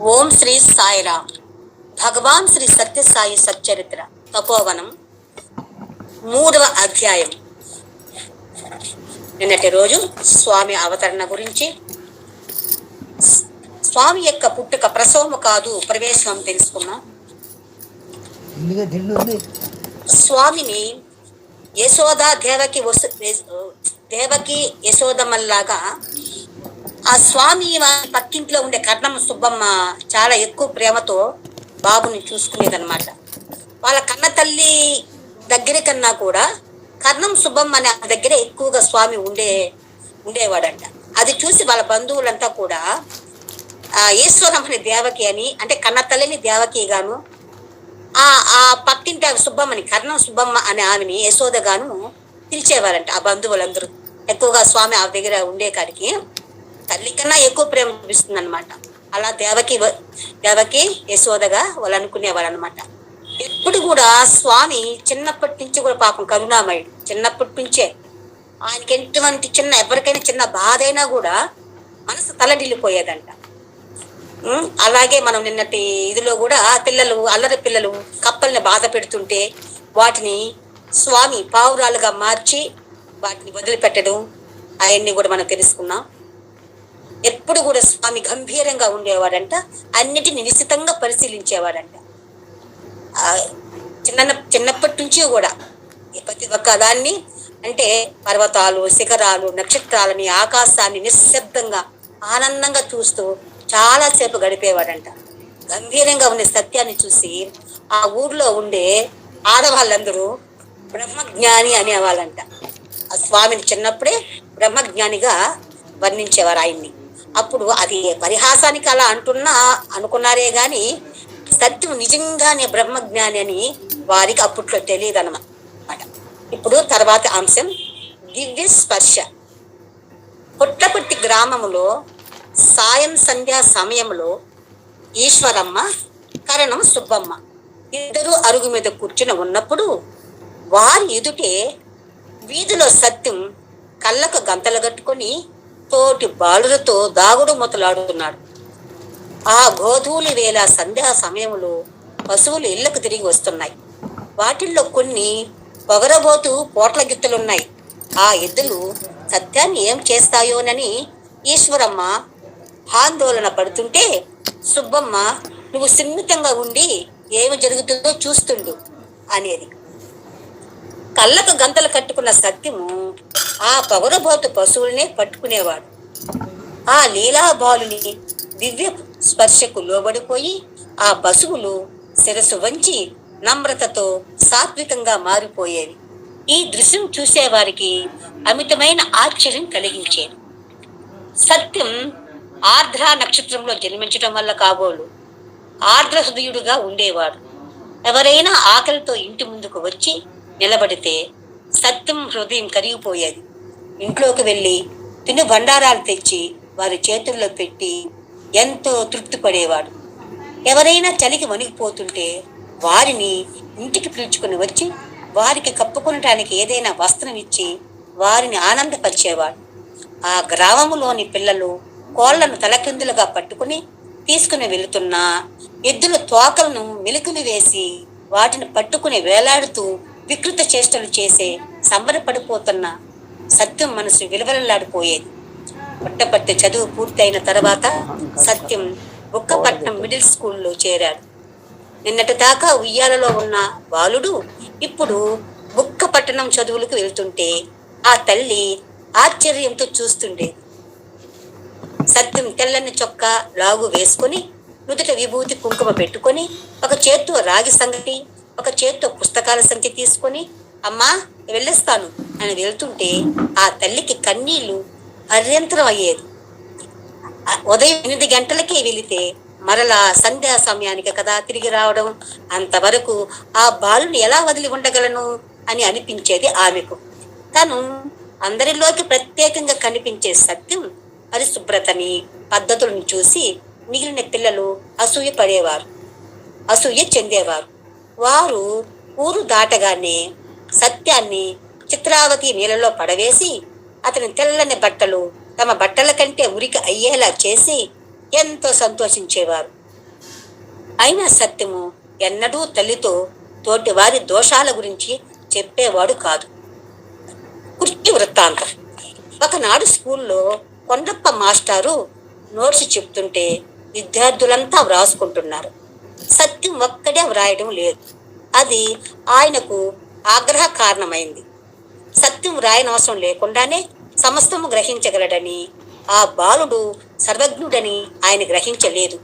ఓం శ్రీ సాయిరామ్ భగవాన్ శ్రీ సత్యసాయి సచ్చరిత్ర. తపోవనం. మూడవ అధ్యాయం. నిన్నటి రోజు స్వామి అవతరణ గురించి. స్వామి యొక్క పుట్టుక ప్రసవము కాదు ప్రవేశం తెలుసుకున్నాం స్వామిని యశోద దేవకి వసు దేవకి యశోదమ్మల్లాగా ఆ స్వామి వారి పక్కింట్లో ఉండే కర్ణం సుబ్బమ్మ చాలా ఎక్కువ ప్రేమతో బాబుని చూసుకునేదన్నమాట. వాళ్ళ కన్న తల్లి దగ్గర కన్నా కూడా కర్ణం సుబ్బమ్మ అనే దగ్గర ఎక్కువగా స్వామి ఉండే ఉండేవాడంట. అది చూసి వాళ్ళ బంధువులంతా కూడా ఆ ఈశ్వరమ్మని దేవకి అని అంటే కన్న తల్లిని దేవకి గాను ఆ ఆ పక్కింటి సుబ్బమ్మని కర్ణం సుబ్బమ్మ అనే ఆమెని యశోద గాను పిలిచేవారంట ఆ బంధువులందరూ. ఎక్కువగా స్వామి ఆ దగ్గర ఉండే కాడికి. తల్లి కన్నా ఎక్కువ ప్రేమ చూపిస్తుంది అనమాట అలా దేవకి వ- దేవకి యశోదగా వాళ్ళు అనుకునేవాళ్ళు అనమాట ఎప్పుడు కూడా స్వామి చిన్నప్పటి నుంచి కూడా పాపం కరుణామయుడు. చిన్నప్పటి నుంచే ఆయనకి ఎటువంటి చిన్న ఎవరికైనా చిన్న బాధ అయినా కూడా మనసు తలడిల్లిపోయేదంట. అలాగే మనం నిన్నటి ఇదిలో కూడా పిల్లలు అల్లరి పిల్లలు కప్పల్ని బాధ పెడుతుంటే వాటిని స్వామి పావురాలుగా మార్చి వాటిని వదిలిపెట్టడం అవన్నీ కూడా మనం తెలుసుకున్నాం. ఎప్పుడు కూడా స్వామి గంభీరంగా ఉండేవాడంట అన్నిటిని నిశ్చితంగా పరిశీలించేవాడంట. చిన్న చిన్నప్పటి నుంచి కూడా ప్రతి ఒక్క దాన్ని అంటే పర్వతాలు శిఖరాలు నక్షత్రాలని ఆకాశాన్ని నిశ్శబ్దంగా ఆనందంగా చూస్తూ చాలాసేపు గడిపేవాడంట. గంభీరంగా ఉండే సత్యాన్ని చూసి ఆ ఊర్లో ఉండే ఆడవాళ్ళందరూ బ్రహ్మజ్ఞాని అనేవాళ్ళంట. ఆ స్వామిని చిన్నప్పుడే బ్రహ్మజ్ఞానిగా వర్ణించేవారు ఆయన్ని. అప్పుడు అది పరిహాసానికి అలా అంటున్నా అనుకున్నారే గాని సత్యం నిజంగానే బ్రహ్మజ్ఞాని అని వారికి అప్పట్లో తెలియదు అనమాట ఇప్పుడు తర్వాత అంశం దివ్య స్పర్శ. పుట్టపట్టి గ్రామములో సాయం సంధ్యా సమయంలో ఈశ్వరమ్మ కరణం సుబ్బమ్మ ఇద్దరు అరుగు మీద కూర్చుని ఉన్నప్పుడు వారి ఎదుటే వీధిలో సత్యం కళ్ళకు గంతలు కట్టుకొని తోటి బాలులతో దాగుడు మొదలాడుతున్నాడు ఆ గోధూలి వేళ సంధ్యా సమయంలో పశువులు ఇళ్ళకు తిరిగి వస్తున్నాయి. వాటిల్లో కొన్ని పొగరబోతూ పోట్ల గిత్తులున్నాయి. ఆ ఎద్దులు సత్యాన్ని ఏం చేస్తాయోనని ఈశ్వరమ్మ ఆందోళన పడుతుంటే సుబ్బమ్మ నువ్వు సున్నితంగా ఉండి ఏమి జరుగుతుందో చూస్తుండు అనేది. కళ్ళకు గంతలు కట్టుకున్న సత్యము ఆ పొగరబోతు పశువులనే పట్టుకునేవాడు. ఆ లీలాబాలుని దివ్య స్పర్శకు లోబడిపోయి ఆ పశువులు శిరసు వంచి నమ్రతతో సాత్వికంగా మారిపోయేవి. ఈ దృశ్యం చూసేవారికి అమితమైన ఆశ్చర్యం కలిగించేది. సత్యం ఆర్ద్ర నక్షత్రంలో జన్మించడం వల్ల కాబోలు. ఆర్ద్ర హృదయుడుగా ఉండేవాడు. ఎవరైనా ఆకలితో ఇంటి ముందుకు వచ్చి నిలబడితే సత్యం హృదయం కరిగిపోయేది. ఇంట్లోకి వెళ్ళి తిను బండారాలు తెచ్చి వారి చేతుల్లో పెట్టి ఎంతో తృప్తి పడేవాడు. ఎవరైనా చలికి వణికిపోతుంటే వారిని ఇంటికి పిలుచుకుని వచ్చి వారికి కప్పుకొనటానికి ఏదైనా వస్త్రం ఇచ్చి వారిని ఆనందపరిచేవాడు. ఆ గ్రామములోని పిల్లలు కోళ్ళను తలకిందులుగా పట్టుకుని తీసుకుని వెళుతున్న ఎద్దుల తోకలను మెలుకులు వేసి వాటిని పట్టుకుని వేలాడుతూ వికృత చేష్టలు చేసే సంబరపడిపోతున్న సత్యం మనసు విలువలలాడిపోయేది. పుట్టపట్టి చదువు పూర్తయిన తర్వాత సత్యం బుక్కపట్నం మిడిల్ స్కూల్లో చేరాడు. నిన్నటి దాకా ఉయ్యాలలో ఉన్న బాలుడు ఇప్పుడు బుక్కపట్టణం చదువులకు వెళ్తుంటే ఆ తల్లి ఆశ్చర్యంతో చూస్తుండేది. సత్యం తెల్లని చొక్కా లాగు వేసుకొని నుదుట విభూతి కుంకుమ పెట్టుకొని ఒక చేత్తో రాగి సంగటి ఒక చేత్తో పుస్తకాల సంఖ్య తీసుకొని అమ్మా వెళ్ళేస్తాను అని వెళ్తుంటే ఆ తల్లికి కన్నీళ్ళు అర్యంతరం అయ్యేది ఉదయం ఎనిమిది గంటలకే వెళితే మరలా సంధ్యా సమయానికి కదా తిరిగి రావడం. అంతవరకు ఆ బాలుని ఎలా వదిలి ఉండగలను అని అనిపించేది ఆమెకు. తను అందరిలోకి ప్రత్యేకంగా కనిపించే సత్యం పరిశుభ్రతని పద్ధతులను చూసి మిగిలిన పిల్లలు అసూయ పడేవారు. అసూయ చెందేవారు. వారు ఊరు దాటగానే సత్యాన్ని చిత్రావతి నీళ్ళలో పడవేసి అతని తెల్లని బట్టలు తమ బట్టల కంటే ఉరికి అయ్యేలా చేసి ఎంతో సంతోషించేవారు. అయినా సత్యము ఎన్నడూ తల్లితో తోటి వారి దోషాల గురించి చెప్పేవాడు కాదు. కుర్చీ వృత్తాంతం. ఒకనాడు స్కూల్లో కొండప్ప మాస్టారు నోట్స్ చెప్తుంటే విద్యార్థులంతా వ్రాసుకుంటున్నారు. సత్యం ఒక్కడే వ్రాయడం లేదు. అది ఆయనకు ఆగ్రహ కారణమైంది. సత్యం వ్రాయనవసరం లేకుండానే సమస్తము గ్రహించగలడని ఆ బాలుడు సర్వజ్ఞుడని ఆయన గ్రహించలేదు.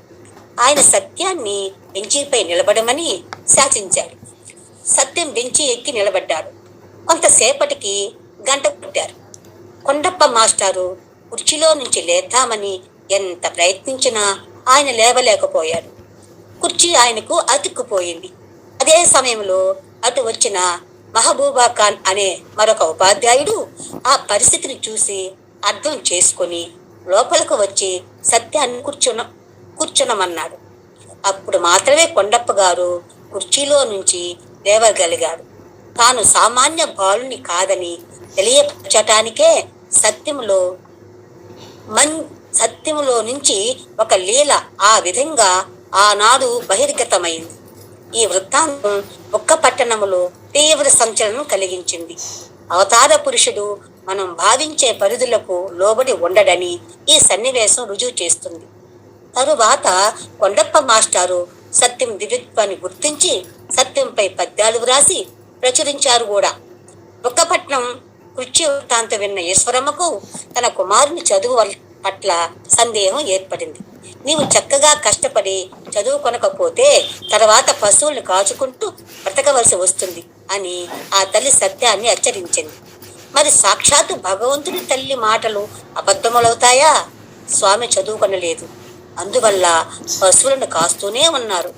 ఆయన సత్యాన్ని బెంచీపై నిలబడమని శాసించాడు. సత్యం బెంచి ఎక్కి నిలబడ్డాడు. కొంతసేపటికి గంట పుట్టారు. కొండప్ప మాస్టారు కుర్చీలో నుంచి లేద్దామని ఎంత ప్రయత్నించినా ఆయన లేవలేకపోయాడు. కుర్చీ ఆయనకు అతుక్కుపోయింది. అదే సమయంలో అటు వచ్చిన మహబూబా ఖాన్ అనే మరొక ఉపాధ్యాయుడు ఆ పరిస్థితిని చూసి అర్థం చేసుకొని లోపలకు వచ్చి సత్యాన్ని కూర్చున కూర్చునమన్నాడు. అప్పుడు మాత్రమే కొండప్ప గారు కుర్చీలో నుంచి లేవగలిగాడు. తాను సామాన్య బాలుని కాదని తెలియపరచటానికే సత్యములో మన్ సత్యములో నుంచి ఒక లీల ఆ విధంగా ఆనాడు బహిర్గతమైంది. ఈ వృత్తాంతం ఒక్క పట్టణములో తీవ్ర సంచలనం కలిగించింది. అవతార పురుషుడు మనం భావించే పరిధులకు లోబడి ఉండడని ఈ సన్నివేశం రుజువు చేస్తుంది. తరువాత కొండప్ప మాస్టారు సత్యం దివ్యత్వాన్ని గుర్తించి సత్యంపై పద్యాలు వ్రాసి ప్రచురించారు కూడా. బుక్కపట్నం కృత్య వృత్తాంతం విన్న ఈశ్వరమ్మకు తన కుమారుని చదువు పట్ల సందేహం ఏర్పడింది. నీవు చక్కగా కష్టపడి చదువుకొనకపోతే తర్వాత పశువుల్ని కాచుకుంటూ బ్రతకవలసి వస్తుంది అని ఆ తల్లి సత్యాన్ని హెచ్చరించింది. మరి సాక్షాత్తు భగవంతుని తల్లి మాటలు అబద్ధములవుతాయా? స్వామి చదువుకొనలేదు. అందువల్ల పశువులను కాస్తూనే ఉన్నారు.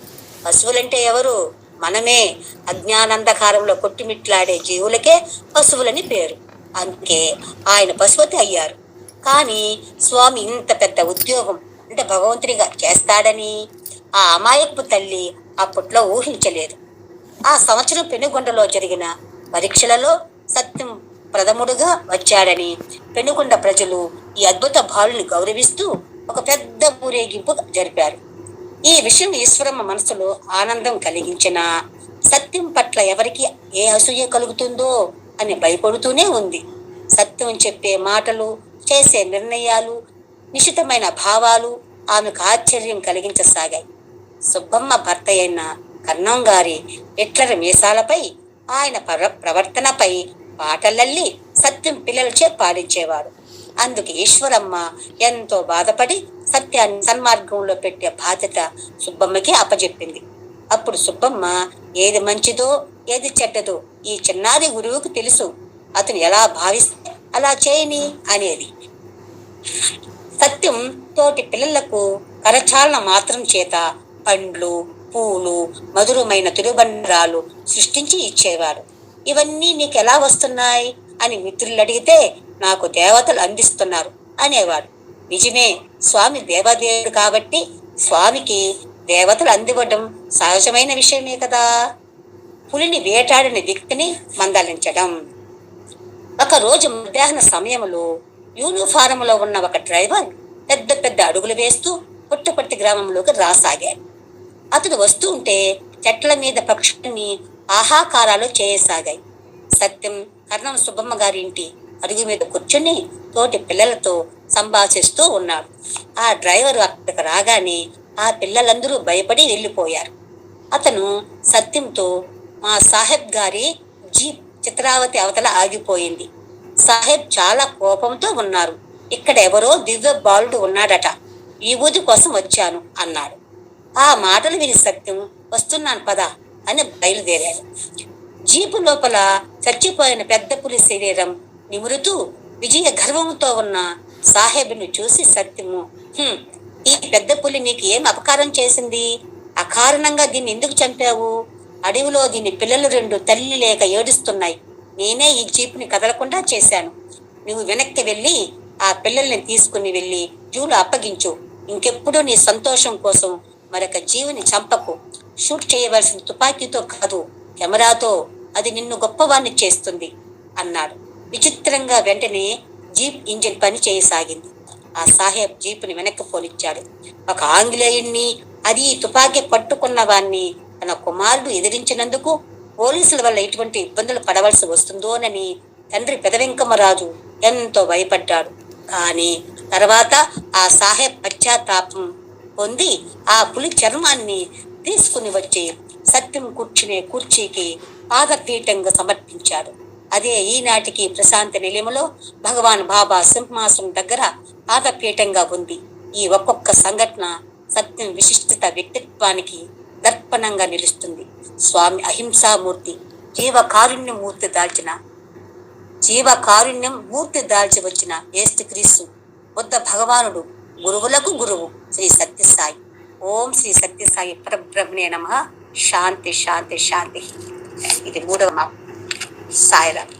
పశువులంటే ఎవరు? మనమే. అజ్ఞానంధకారంలో కొట్టిమిట్లాడే జీవులకే పశువులని పేరు. అందుకే ఆయన పశువతి అయ్యారు. కానీ స్వామి ఇంత పెద్ద ఉద్యోగం అంటే భగవంతునిగా చేస్తాడని ఆ అమాయకపు తల్లి అప్పట్లో ఊహించలేదు. ఆ సంవత్సరం పెనుగొండలో జరిగిన పరీక్షలలో సత్యం ప్రథముడుగా వచ్చాడని పెనుగొండ ప్రజలు ఈ అద్భుత బాలుని గౌరవిస్తూ ఒక పెద్ద ఊరేగింపు జరిపారు. ఈ విషయం ఈశ్వరమ్మ మనసులో ఆనందం కలిగించిన సత్యం పట్ల ఎవరికి ఏ అసూయ కలుగుతుందో అని భయపడుతూనే ఉంది. సత్యం చెప్పే మాటలు చేసే నిర్ణయాలు నిశితమైన భావాలు ఆమెకు ఆశ్చర్యం కలిగించసాగాయి. సుబ్బమ్మ భర్త అయిన కన్నం గారి ఎట్లర మీసాలపై ఆయన ప్ర ప్రవర్తనపై పాటలల్లి సత్యం పిల్లలచే పాడించేవాడు. అందుకు ఈశ్వరమ్మ ఎంతో బాధపడి సత్యాన్ని సన్మార్గంలో పెట్టే బాధ్యత సుబ్బమ్మకి అప్పజెప్పింది. అప్పుడు సుబ్బమ్మ ఏది మంచిదో ఏది చెడ్డదో ఈ చిన్నారి గురువుకు తెలుసు. అతను ఎలా భావిస్తే అలా చేయని? అనేది. సత్యం తోటి పిల్లలకు కరచాలన మాత్రం చేత పండ్లు పూలు మధురమైన తిరుబండరాలు సృష్టించి ఇచ్చేవారు. ఇవన్నీ నీకు ఎలా వస్తున్నాయి? అని మిత్రులు అడిగితే నాకు దేవతలు అందిస్తున్నారు అనేవాడు. నిజమే స్వామి దేవదేవుడు కాబట్టి స్వామికి దేవతలు అందివ్వడం సహజమైన విషయమే కదా? పులిని వేటాడిన వ్యక్తిని మందలించడం. ఒక రోజు మధ్యాహ్న సమయంలో యూనిఫారంలో ఉన్న ఒక డ్రైవర్ పెద్ద పెద్ద అడుగులు వేస్తూ పుట్టపర్తి గ్రామంలోకి రాసాగాడు. అతడు వస్తూ ఉంటే చెట్ల మీద పక్షుల్ని ఆహాకారాలు చేయసాగాయి. సత్యం కర్ణం సుబ్బమ్మ గారి ఇంటి అడుగు మీద కూర్చుని తోటి పిల్లలతో సంభాషిస్తూ ఉన్నాడు. ఆ డ్రైవర్ అక్కడికి రాగానే ఆ పిల్లలందరూ భయపడి వెళ్ళిపోయారు. అతను సత్యంతో మా సాహెబ్ గారి జీప్ చిత్రావతి అవతల ఆగిపోయింది. సాహెబ్ చాలా కోపంతో ఉన్నారు. ఇక్కడ ఎవరో దివ్య బాలుడు ఉన్నాడట. ఈ ఊది కోసం వచ్చాను అన్నాడు. ఆ మాటలు విని సత్యం వస్తున్నాను పద అని బయలుదేరాడు. జీపు లోపల చచ్చిపోయిన పెద్ద పులి శరీరం నిమురుతూ విజయ గర్వంతో ఉన్న సాహెబ్ను చూసి సత్యము ఈ పెద్ద పులి నీకు ఏం అపకారం చేసింది? అకారణంగా దీన్ని ఎందుకు చంపావు? అడవిలో దీని పిల్లలు రెండు తల్లి లేక ఏడుస్తున్నాయి. నేనే ఈ జీపుని కదలకుండా చేశాను. నువ్వు వెనక్కి వెళ్ళి ఆ పిల్లల్ని తీసుకుని వెళ్ళి జూలు అప్పగించు. ఇంకెప్పుడు నీ సంతోషం కోసం మరొక జీవిని చంపకు. షూట్ చేయవలసిన తుపాకీతో కాదు కెమెరాతో అది నిన్ను గొప్పవాణ్ణి చేస్తుంది అన్నాడు. విచిత్రంగా వెంటనే జీప్ ఇంజిన్ పని చేయసాగింది. ఆ సాహెబ్ జీపుని వెనక్కి పోనిచ్చాడు. ఒక ఆంగ్లేయుణ్ణి అది తుపాకీ పట్టుకున్న వాణ్ణి తన కుమారుడు ఎదిరించినందుకు పోలీసుల వల్ల ఎటువంటి ఇబ్బందులు పడవలసి వస్తుందోనని తండ్రి పెదవెంకమ్మరాజు ఎంతో భయపడ్డాడు. కానీ తర్వాత ఆ సాహెబ్ పశ్చాత్తాపం పొంది ఆ పులి చర్మాన్ని తీసుకుని వచ్చి సత్యం కూర్చునే కుర్చీకి పాదపీఠంగా సమర్పించాడు. అదే ఈనాటికి ప్రశాంత నిలయములో భగవాన్ బాబా సింహాసనం దగ్గర పాదపీఠంగా ఉంది. ఈ ఒక్కొక్క సంఘటన సత్యం విశిష్టత వ్యక్తిత్వానికి దర్పణంగా నిలుస్తుంది. స్వామి అహింసామూర్తి జీవకారుణ్య మూర్తి దాల్చిన జీవ కారుణ్యం మూర్తి దాల్చి వచ్చిన ఏస్తుక్రీస్తు బుద్ధ భగవానుడు గురువులకు గురువు శ్రీ సత్యసాయి. ఓం శ్రీ సత్యసాయి పరబ్రహ్మణే నమ. శాంతి శాంతి శాంతి. ఇది మూడవ మా సాయిరామ్